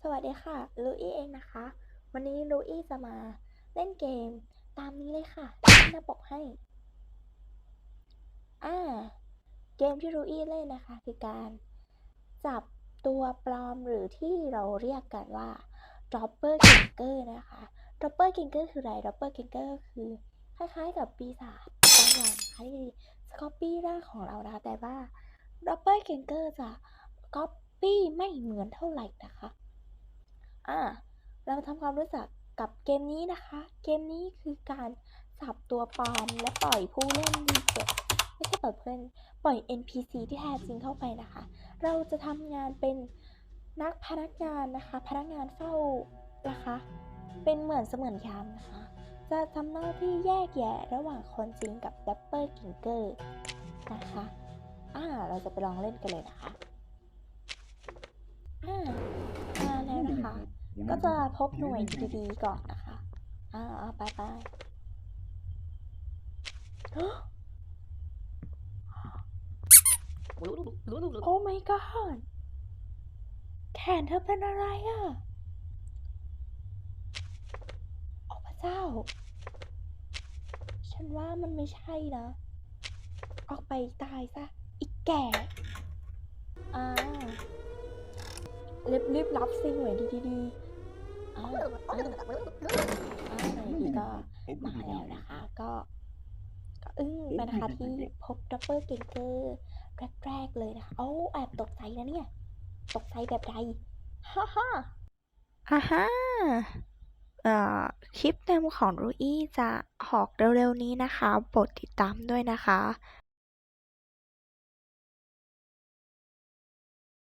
สวัสดีค่ะ ลูอี้เองนะคะ วันนี้ลูอี้จะมาเล่นเกมตามนี้เลยค่ะที่หน้าปกให้ อ่า เกมที่ลูอี้เล่นนะคะ คือการจับตัวปลอมหรือที่เราเรียกกันว่า Dropper Kinger นะคะ Dropper Kinger คืออะไร Dropper Kinger ก็คือ คล้ายๆ กับปีศาจบางอย่างนะคะที่สกอปปี้ร่างของเรานะคะแต่ว่า Dropper Kinger จะก๊อป ปี้ไม่เหมือนเท่าไหร่นะคะอ่าเรามาทำความรู้จักกับเกมนี้นะคะ เกมนี้คือการสับตัวปลอมและปล่อยผู้เล่นดีเจไม่ใช่ปล่อยเพื่อนปล่อย NPC ที่แท้จริงเข้าไปนะคะ เราจะทำงานเป็นนักพนักงานนะคะ พนักงานเฝ้านะคะ เป็นเหมือนเสมือนยามนะคะ จะทำหน้าที่แยกแยะระหว่างคนจริงกับดับเบิลกิงเกอร์นะคะ อ่า เราจะไปลองเล่นกันเลยนะคะ อ่า มาแล้วนะคะ ก็จะพบหน่วยดีๆก่อนนะคะ อ่าเอาไปไปโอ้ my god แขนเธอเป็นอะไรอะ่ะโอ้พระเจ้า ฉันว่ามันไม่ใช่นะ ออกไปตายซะ อีกแก่ อ่ารีบรีบรับสิหน่วยดีๆ อ่าอ่าอ่าหน่วยดีก็มาแล้วนะคะ ก็ ก็อึ้งไปนะคะที่พบดับเบิลเกนเกอร์แรกๆเลยนะคะโอ้แอบตกใจนะเนี่ย ตกใจแบบใดฮ่าฮ่าอ่าฮ่าคลิปเต็มของรูอี้จะออกเร็วๆนี้นะคะโปรดติดตามด้วยนะคะ